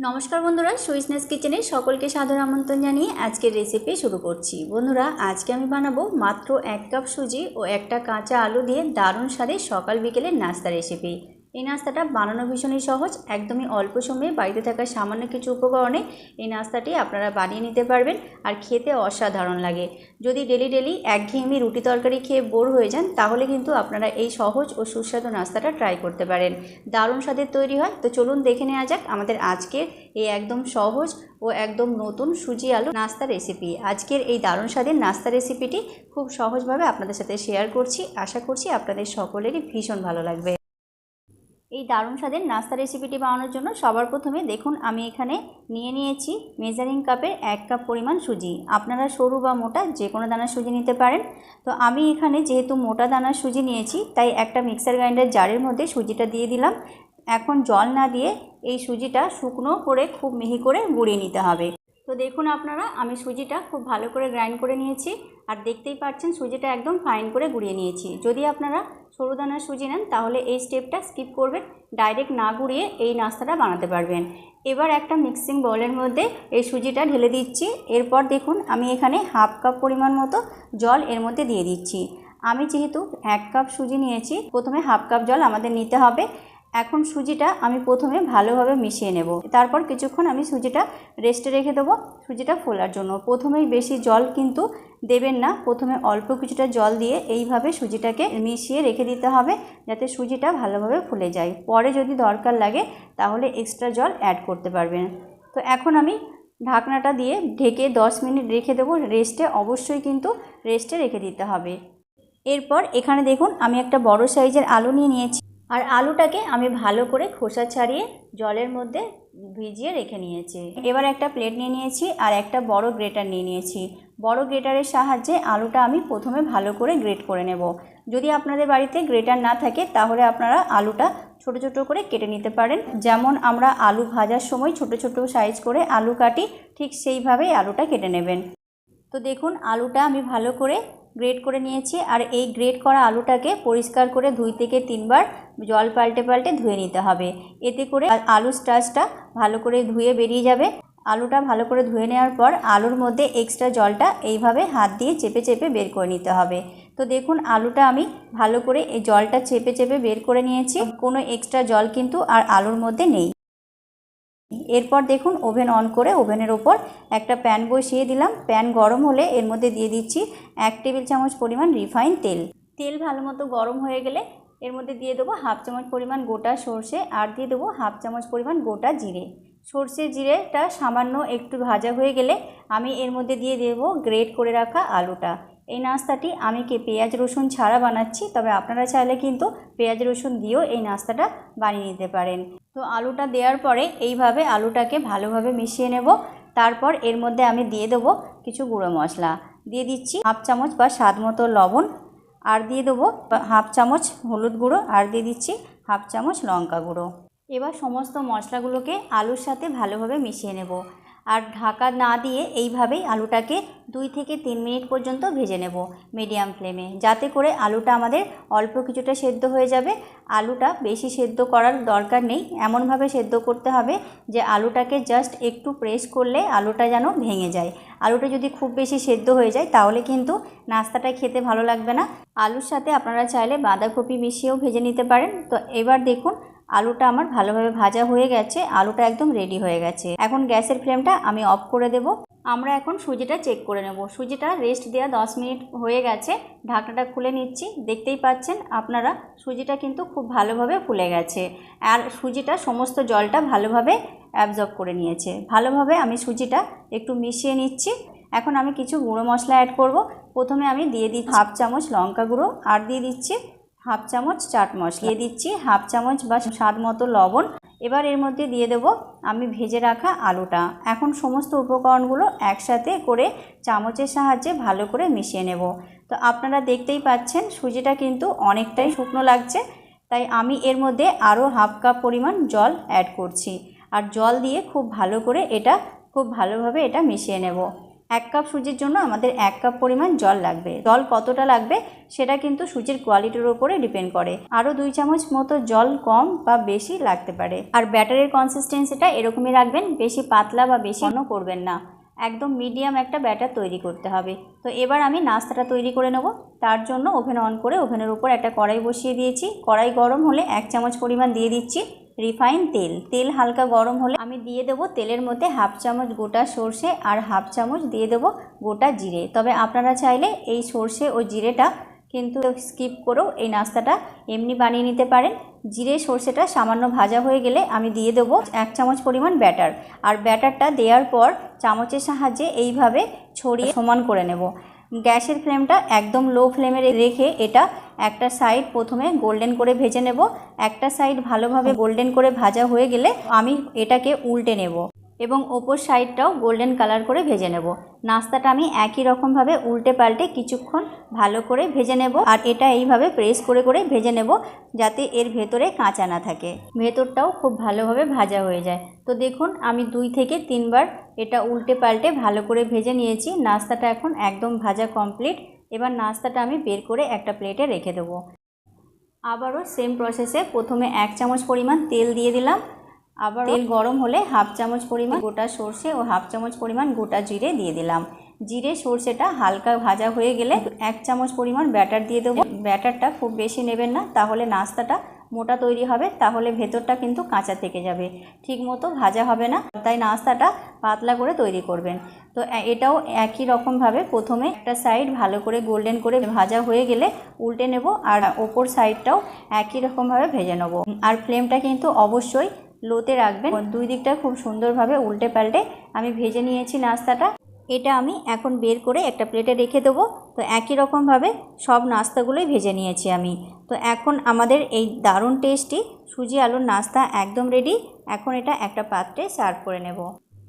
নমস্কার বন্ধুরা সুইসনেস কিচেনে সকলকে সাদর আমন্ত্রণ জানিয়ে আজকের রেসিপি শুরু করছি। বন্ধুরা, আজকে আমি বানাবো মাত্র এক কাপ সুজি ও একটা কাঁচা আলু দিয়ে দারুণ স্বাদে সকাল বিকেলের নাস্তা রেসিপি এই নাস্তাটা বানানো ভীষণই সহজ, একদমই অল্প সময়ে বাড়িতে থাকা সামান্য কিছু উপকরণে এই নাস্তাটি আপনারা বানিয়ে নিতে পারবেন আর খেতে অসাধারণ লাগে। যদি ডেলি ডেলি একঘেয়েমি রুটি তরকারি খেয়ে বোর হয়ে যান, তাহলে কিন্তু আপনারা এই সহজ ও সুস্বাদু নাস্তাটা ট্রাই করতে পারেন। দারুণ স্বাদের তৈরি হয়। তো চলুন দেখে নেওয়া যাক আমাদের আজকের এই একদম সহজ ও একদম নতুন সুজি আলু নাস্তা রেসিপি আজকের এই দারুণ স্বাদের নাস্তা রেসিপিটি খুব সহজভাবে আপনাদের সাথে শেয়ার করছি। আশা করছি আপনাদের সকলেরই ভীষণ ভালো লাগবে। এই দারুণ স্বাদের নাস্তা রেসিপিটি বানানোর জন্য সবার প্রথমে দেখুন, আমি এখানে নিয়ে নিয়েছি মেজারিং কাপের এক কাপ পরিমাণ সুজি। আপনারা সরু বা মোটা যে কোনো দানার সুজি নিতে পারেন। তো আমি এখানে যেহেতু মোটা দানার সুজি নিয়েছি, তাই একটা মিক্সার গ্রাইন্ডার জারের মধ্যে সুজিটা দিয়ে দিলাম। এখন জল না দিয়ে এই সুজিটা শুকনো করে খুব মিহি করে গুঁড়িয়ে নিতে হবে। তো দেখুন আপনারা, আমি সুজিটা খুব ভালো করে গ্রাইন্ড করে নিয়েছি আর দেখতেই পাচ্ছেন সুজিটা একদম ফাইন করে গুঁড়িয়ে নিয়েছি। যদি আপনারা সরু দানার সুজি নেন, তাহলে এই স্টেপটা স্কিপ করবেন, ডাইরেক্ট না গুঁড়িয়ে এই নাস্তাটা বানাতে পারবেন। এবার একটা মিক্সিং বলের মধ্যে এই সুজিটা ঢেলে দিচ্ছি। এরপর দেখুন, আমি এখানে হাফ কাপ পরিমাণ মতো জল এর মধ্যে দিয়ে দিচ্ছি। আমি যেহেতু এক কাপ সুজি নিয়েছি, প্রথমে হাফ কাপ জল আমাদের নিতে হবে। এখন সুজিটা আমি প্রথমে ভালোভাবে মিশিয়ে নেব। তারপর কিছুক্ষণ আমি সুজিটা রেস্টে রেখে দেবো, সুজিটা ফোলার জন্য। প্রথমেই বেশি জল কিন্তু দেবেন না, প্রথমে অল্প কিছুটা জল দিয়ে এইভাবে সুজিটাকে মিশিয়ে রেখে দিতে হবে যাতে সুজিটা ভালোভাবে ফুলে যায়। পরে যদি দরকার লাগে তাহলে এক্সট্রা জল অ্যাড করতে পারবেন। তো এখন আমি ঢাকনাটা দিয়ে ঢেকে 10 মিনিট রেখে দেবো। রেস্টে অবশ্যই কিন্তু রেস্টে রেখে দিতে হবে। এরপর এখানে দেখুন আমি একটা বড় সাইজের আলু নিয়ে নিয়েছি। আর আলুটাকে আমি ভালো করে খোসা ছাড়িয়ে জলের মধ্যে ভিজিয়ে রেখে নিয়েছি। এবার একটা প্লেট নিয়ে নিয়েছি আর একটা বড় গ্রেটার নিয়ে নিয়েছি। বড় গ্রেটারের সাহায্যে আলুটা আমি প্রথমে ভালো করে গ্রেট করে নেব। যদি আপনাদের বাড়িতে গ্রেটার না থাকে, তাহলে আপনারা আলুটা ছোট ছোট করে কেটে নিতে পারেন। যেমন আমরা আলু ভাজার সময় ছোট ছোট সাইজ করে আলু কাটি, ঠিক সেইভাবেই আলুটা কেটে নেবেন। তো দেখুন, আলুটা আমি ভালো করে গ্রেট করে নিয়েছি আর এই গ্রেট করা আলুটাকে পরিষ্কার করে দুই থেকে তিনবার জল পাল্টে পাল্টে ধুয়ে নিতে হবে। এতে করে আলু স্টাচটা ভালো করে ধুয়ে বেরিয়ে যাবে। আলুটা ভালো করে ধুয়ে নেওয়ার পর আলুর মধ্যে এক্সট্রা জলটা এইভাবে হাত দিয়ে চেপে চেপে বের করে নিতে হবে। তো দেখুন, আলুটা আমি ভালো করে এই জলটা চেপে চেপে বের করে নিয়েছি। কোনো এক্সট্রা জল কিন্তু আর আলুর মধ্যে নেই। এরপর দেখুন ওভেন অন করে ওভেনের ওপর একটা প্যান বসিয়ে দিলাম। প্যান গরম হলে এর মধ্যে দিয়ে দিচ্ছি এক টেবিল চামচ পরিমাণ রিফাইন তেল। তেল ভালো মতো গরম হয়ে গেলে এর মধ্যে দিয়ে দেবো হাফ চামচ পরিমাণ গোটা সর্ষে আর দিয়ে দেবো হাফ চামচ পরিমাণ গোটা জিরে। সর্ষে জিরেটা সামান্য একটু ভাজা হয়ে গেলে আমি এর মধ্যে দিয়ে দেবো গ্রেট করে রাখা আলুটা। এই নাস্তাটি আমি কি পেঁয়াজ, রসুন ছাড়া বানাচ্ছি, তবে আপনারা চাইলে কিন্তু পেঁয়াজ, রসুন দিয়েও এই নাস্তাটা বানিয়ে নিতে পারেন। তো আলুটা দেওয়ার পরে এইভাবে আলুটাকে ভালোভাবে মিশিয়ে নেব। তারপর এর মধ্যে আমি দিয়ে দেবো কিছু গুঁড়ো মশলা। দিয়ে দিচ্ছি হাফ চামচ বা স্বাদ মতো লবণ। আর দিয়ে দেবো হাফ চামচ হলুদ গুঁড়ো। আর দিয়ে দিচ্ছি হাফ চামচ লঙ্কা গুঁড়ো। এবার সমস্ত মশলাগুলোকে আলুর সাথে ভালোভাবে মিশিয়ে নেব। আর ঢাকা না দিয়ে এইভাবেই আলুটাকে দুই থেকে তিন মিনিট পর্যন্ত ভেজে নেব মিডিয়াম ফ্লেমে। যাতে করে আলুটা আমাদের অল্প কিছুটা সেদ্ধ হয়ে যাবে। আলুটা বেশি সেদ্ধ করার দরকার নেই। এমনভাবে সেদ্ধ করতে হবে যে আলুটাকে জাস্ট একটু প্রেস করলে আলুটা যেন ভেঙে যায়। আলুটা যদি খুব বেশি সেদ্ধ হয়ে যায় তাহলে কিন্তু নাস্তাটা খেতে ভালো লাগবে না। আলুর সাথে আপনারা চাইলে বাঁধাকপি মিশিয়েও ভেজে নিতে পারেন। তো এবার দেখুন আলুটা আমার ভালোভাবে ভাজা হয়ে গেছে, আলুটা একদম রেডি হয়ে গেছে। এখন গ্যাসের ফ্লেমটা আমি অফ করে দেব। আমরা এখন সুজিটা চেক করে নেব। সুজিটা রেস্ট দেওয়া দশ মিনিট হয়ে গেছে। ঢাকনাটা খুলে নিচ্ছি। দেখতেই পাচ্ছেন, আপনারা সুজিটা কিন্তু খুব ভালোভাবে ফুলে গেছে। আর সুজিটা সমস্ত জলটা ভালোভাবে অ্যাবজর্ব করে নিয়েছে। ভালোভাবে আমি সুজিটা একটু মিশিয়ে নিচ্ছি। এখন আমি কিছু গুঁড়ো মশলা অ্যাড করব। প্রথমে আমি দিয়ে দিই হাফ চামচ লঙ্কা গুঁড়ো। আর দিয়ে দিচ্ছি হাফ চামচ চাট মশলা। দিচ্ছি হাফ চামচ বা স্বাদ মতো লবণ। এবার এর মধ্যে দিয়ে দেব আমি ভেজে রাখা আলুটা। এখন সমস্ত উপকরণগুলো একসাথে করে চামচের সাহায্যে ভালো করে মিশিয়ে নেব। তো আপনারা দেখতেই পাচ্ছেন সুজিটা কিন্তু অনেকটাই শুকনো লাগছে। তাই আমি এর মধ্যে আরও হাফ কাপ পরিমাণ জল অ্যাড করছি। আর জল দিয়ে খুব ভালো করে এটা, খুব ভালোভাবে এটা মিশিয়ে নেব। এক কাপ সুজির জন্য আমাদের এক কাপ পরিমাণ জল লাগবে। জল কতটা লাগবে সেটা কিন্তু সুজির কোয়ালিটির উপরে ডিপেন্ড করে। আরও দুই চামচ মতো জল কম বা বেশি লাগতে পারে। আর ব্যাটারের কনসিস্টেন্সিটা এরকমই রাখবেন, বেশি পাতলা বা বেশি ঘন করবেন না। একদম মিডিয়াম একটা ব্যাটার তৈরি করতে হবে। তো এবার আমি নাস্তাটা তৈরি করে নেব। তার জন্য ওভেন অন করে ওভেনের উপর একটা কড়াই বসিয়ে দিয়েছি। কড়াই গরম হলে এক চামচ পরিমাণ দিয়ে দিচ্ছি। রিফাইন তেল। তেল হালকা গরম হলে আমি দিয়ে দেবো তেলের মধ্যে হাফ চামচ গোটা সর্ষে আর হাফ চামচ দিয়ে দেবো গোটা জিরে। তবে আপনারা চাইলে এই সর্ষে ও জিরেটা কিন্তু স্কিপ করেও এই নাস্তাটা এমনি বানিয়ে নিতে পারেন। জিরে সর্ষেটা সামান্য ভাজা হয়ে গেলে আমি দিয়ে দেবো এক চামচ পরিমাণ ব্যাটার। আর ব্যাটারটা দেওয়ার পর চামচের সাহায্যে এইভাবে ছড়িয়ে সমান করে নেব। গ্যাসের ফ্লেমটা একদম লো ফ্লেমে রেখে এটা একটা সাইড প্রথমে গোল্ডেন করে ভেজে নেব, একটা সাইড ভালোভাবে গোল্ডেন করে ভাজা হয়ে গেলে আমি এটাকে উল্টে নেব এবং ওপর সাইডটাও গোল্ডেন কালার করে ভেজে নেব। নাস্তাটা আমি একই রকমভাবে উল্টে পাল্টে কিছুক্ষণ ভালো করে ভেজে নেব আর এটা এইভাবে প্রেস করে করে ভেজে নেব যাতে এর ভেতরে কাঁচা না থাকে। ভেতরটাও খুব ভালোভাবে ভাজা হয়ে যায়। তো দেখুন, আমি দুই থেকে তিনবার এটা উল্টে পাল্টে ভালো করে ভেজে নিয়েছি। নাস্তাটা এখন একদম ভাজা কমপ্লিট এবার নাস্তাটা আমি বের করে একটা প্লেটে রেখে দেবো। আবারও সেম প্রসেসে প্রথমে এক চামচ পরিমাণ তেল দিয়ে দিলাম। আবার তেল গরম হলে হাফ চামচ পরিমাণ গোটা সর্ষে ও হাফ চামচ পরিমাণ গোটা জিরে দিয়ে দিলাম। জিরে সর্ষেটা হালকা ভাজা হয়ে গেলে এক চামচ পরিমাণ ব্যাটার দিয়ে দেবো। ব্যাটারটা খুব বেশি নেবেন না, তাহলে নাস্তাটা মোটা তৈরি হবে, তাহলে ভেতরটা কিন্তু কাঁচা থেকে যাবে। ঠিক মতো ভাজা হবে না, তাই নাস্তাটা পাতলা করে তৈরি করবেন। তো এটাও একই রকমভাবে প্রথমে একটা সাইড ভালো করে গোল্ডেন করে ভাজা হয়ে গেলে উল্টে নেব, আর ওপর সাইডটাও একই রকমভাবে ভেজে নেব। আর ফ্লেমটা কিন্তু অবশ্যই লোতে রাখবেন। দুই দিকটা খুব সুন্দরভাবে উল্টে পাল্টে আমি ভেজে নিয়েছি নাস্তাটা। এটা আমি এখন বের করে একটা প্লেটে রেখে দেবো। তো একই রকমভাবে সব নাস্তাগুলোই ভেজে নিয়েছি আমি। তো এখন আমাদের এই দারুণ টেস্টি সুজি আলুর নাস্তা একদম রেডি এখন এটা একটা পাত্রে সার্ভ করে নেব।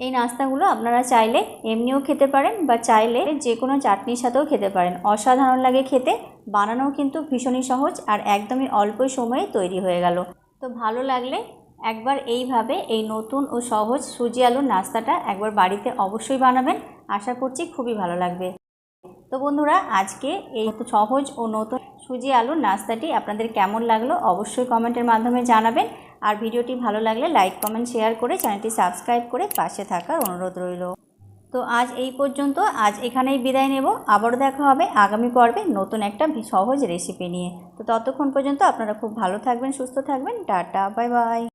এই নাস্তাগুলো আপনারা চাইলে এমনিও খেতে পারেন বা চাইলে যে কোনো চাটনির সাথেও খেতে পারেন। অসাধারণ লাগে খেতে। বানানো কিন্তু ভীষণই সহজ আর একদমই অল্প সময়ে তৈরি হয়ে গেল। তো ভালো লাগলে একবার এইভাবে এই নতুন ও সহজ সুজি আলুর নাস্তাটা একবার বাড়িতে অবশ্যই বানাবেন। আশা করছি খুবই ভালো লাগবে। তো বন্ধুরা, আজকে এই সহজ ও নতুন সুজি আলুর নাস্তাটি আপনাদের কেমন লাগল অবশ্যই কমেন্টের মাধ্যমে জানাবেন। আর ভিডিওটি ভালো লাগলে লাইক, কমেন্ট, শেয়ার করে চ্যানেলটি সাবস্ক্রাইব করে পাশে থাকার অনুরোধ রইল। তো আজ এই পর্যন্ত, আজ এখানেই বিদায় নেব। আবারও দেখা হবে আগামী পর্বে নতুন একটা সহজ রেসিপি নিয়ে। তো ততক্ষণ পর্যন্ত আপনারা খুব ভালো থাকবেন, সুস্থ থাকবেন। Tata, bye bye.